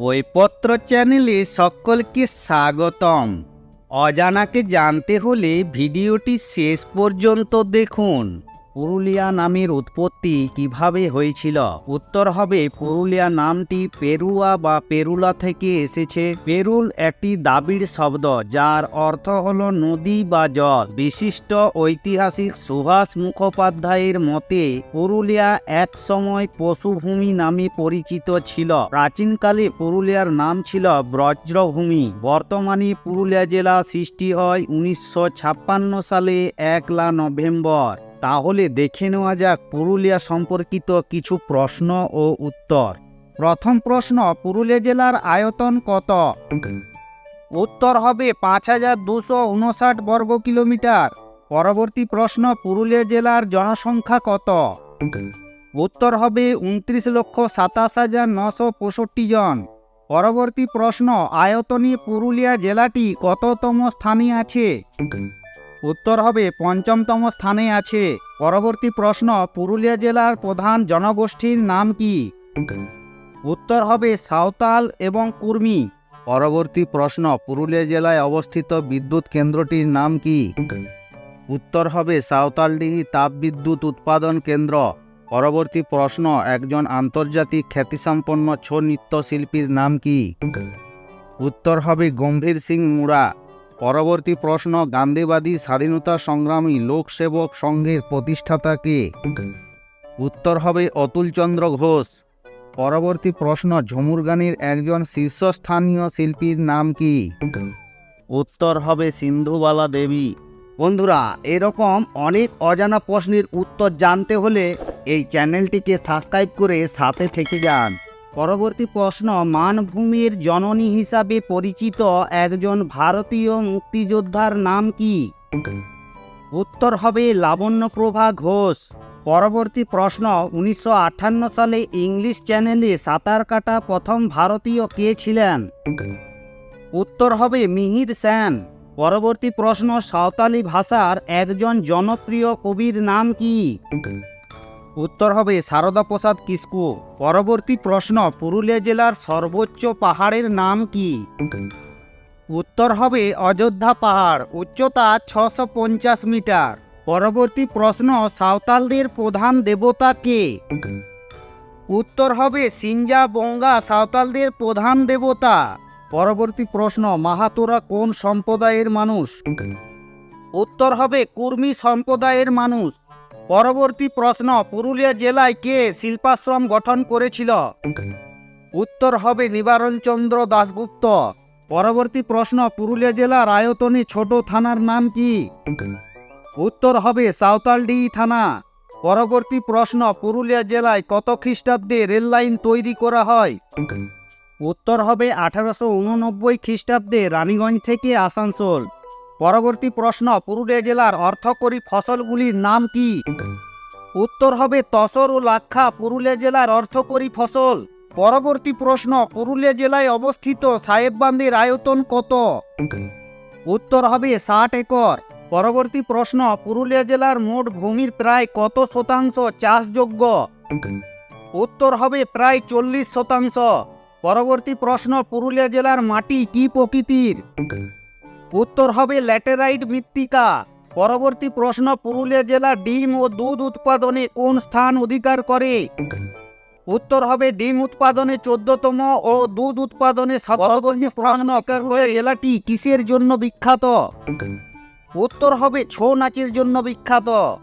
বইপত্র চ্যানেলে সকলকে স্বাগতম। অজানাকে জানতে হলে ভিডিওটি শেষ পর্যন্ত দেখুন। পুরুলিয়া নামের উৎপত্তি কীভাবে হয়েছিল? উত্তর হবে, পুরুলিয়া নামটি পেরুয়া বা পেরুলা থেকে এসেছে। পেরুল একটি দাবিড় শব্দ, যার অর্থ হল নদী বা জল। বিশিষ্ট ঐতিহাসিক সুভাষ মুখোপাধ্যায়ের মতে, পুরুলিয়া এক সময় পশুভূমি নামে পরিচিত ছিল। প্রাচীনকালে পুরুলিয়ার নাম ছিল ব্রজ্রভূমি বর্তমানে পুরুলিয়া জেলা সৃষ্টি হয় উনিশশো ছাপ্পান্ন সালে একলা নভেম্বর। তাহলে দেখে নেওয়া যাক পুরুলিয়া সম্পর্কিত কিছু প্রশ্ন ও উত্তর। প্রথম প্রশ্ন, পুরুলিয়া জেলার আয়তন কত? উত্তর হবে পাঁচ হাজার দুশো উনষাট বর্গ কিলোমিটার। পরবর্তী প্রশ্ন, পুরুলিয়া জেলার জনসংখ্যা কত? উত্তর হবে উনত্রিশ লক্ষ সাতাশ হাজার নশো পঁয়ষট্টি জন। পরবর্তী প্রশ্ন, আয়তনে পুরুলিয়া জেলাটি কততম স্থানে আছে? উত্তর হবে পঞ্চমতম স্থানে আছে। পরবর্তী প্রশ্ন, পুরুলিয়া জেলার প্রধান জনগোষ্ঠীর নাম কি? উত্তর হবে সাঁওতাল এবং কুর্মি। পরবর্তী প্রশ্ন, পুরুলিয়া জেলায় অবস্থিত বিদ্যুৎ কেন্দ্রটির নাম কি? উত্তর হবে সাঁওতালডিহি তাপবিদ্যুৎ উৎপাদন কেন্দ্র। পরবর্তী প্রশ্ন, একজন আন্তর্জাতিক খ্যাতিসম্পন্ন ছৌ নৃত্যশিল্পীর নাম কি? উত্তর হবে গম্ভীর সিং মুড়া। পরবর্তী প্রশ্ন, গান্ধীবাদী স্বাধীনতা সংগ্রামী লোকসেবক সংঘের প্রতিষ্ঠাতা কে? উত্তর হবে অতুলচন্দ্র ঘোষ। পরবর্তী প্রশ্ন ঝুমুর গানের একজন শীর্ষস্থানীয় শিল্পীর নাম কি? উত্তর হবে সিন্ধুবালা দেবী। বন্ধুরা, এরকম অনেক অজানা প্রশ্নের উত্তর জানতে হলে এই চ্যানেলটিকে সাবস্ক্রাইব করে সাথে থেকে যান। পরবর্তী প্রশ্ন, মানভূমির জননী হিসাবে পরিচিত একজন ভারতীয় মুক্তিযোদ্ধার নাম কি? উত্তর হবে লাবণ্যপ্রভা ঘোষ। পরবর্তী প্রশ্ন, উনিশশো আটান্ন সালে ইংলিশ চ্যানেলে সাঁতার কাটা প্রথম ভারতীয় কে ছিলেন? উত্তর হবে মিহির সেন। পরবর্তী প্রশ্ন, সাঁওতালি ভাষার একজন জনপ্রিয় কবির নাম কি? উত্তর হবে শারদা প্রসাদ কিস্কু পরবর্তী প্রশ্ন, পুরুলিয়া জেলার সর্বোচ্চ পাহাড়ের নাম কি? উত্তর হবে অযোধ্যা পাহাড়, উচ্চতা ছশো মিটার। পরবর্তী প্রশ্ন, সাঁওতালদের প্রধান দেবতা কে? উত্তর হবে সিঞ্জা বঙ্গা, সাঁওতালদের প্রধান দেবতা। পরবর্তী প্রশ্ন, মাহাতোরা কোন সম্প্রদায়ের মানুষ? উত্তর হবে কুর্মি সম্প্রদায়ের মানুষ। পরবর্তী প্রশ্ন, পুরুলিয়া জেলায় কে শিল্পাশ্রম গঠন করেছিল? উত্তর হবে নিবারণচন্দ্র দাশগুপ্ত। পরবর্তী প্রশ্ন, পুরুলিয়া জেলার আয়তনে ছোট থানার নাম কি? উত্তর হবে সাঁওতালডি থানা। পরবর্তী প্রশ্ন, পুরুলিয়া জেলায় কত খ্রিস্টাব্দে রেল লাইন তৈরি করা হয়? উত্তর হবে আঠারোশো উননব্বই খ্রিস্টাব্দে রানীগঞ্জ থেকে আসানসোল। পরবর্তী প্রশ্ন, পুরুলিয়া জেলার অর্থকরী ফসলগুলির নাম কি? উত্তর হবে তসর ও লাক্ষা, পুরুলিয়া জেলার অর্থকরী ফসল। পরবর্তী প্রশ্ন, পুরুলিয়া জেলায় অবস্থিত সাহেববান্দির আয়তন কত? উত্তর হবে ষাট একর। পরবর্তী প্রশ্ন, পুরুলিয়া জেলার মোট ভূমির প্রায় কত শতাংশ চাষযোগ্য? উত্তর হবে প্রায় চল্লিশ শতাংশ। পরবর্তী প্রশ্ন, পুরুলিয়া জেলার মাটি কি প্রকৃতির? উত্তর হবে ল্যাটেরাইট মৃত্তিকা। পরবর্তী প্রশ্ন, পুরুলিয়া জেলা ডিম ও দুধ উৎপাদনে কোন স্থান অধিকার করে? উত্তর হবে ডিম উৎপাদনে চোদ্দতম ও দুধ উৎপাদনে প্রশ্ন জেলাটি কিসের জন্য বিখ্যাত? উত্তর হবে ছৌ নাচের জন্য বিখ্যাত।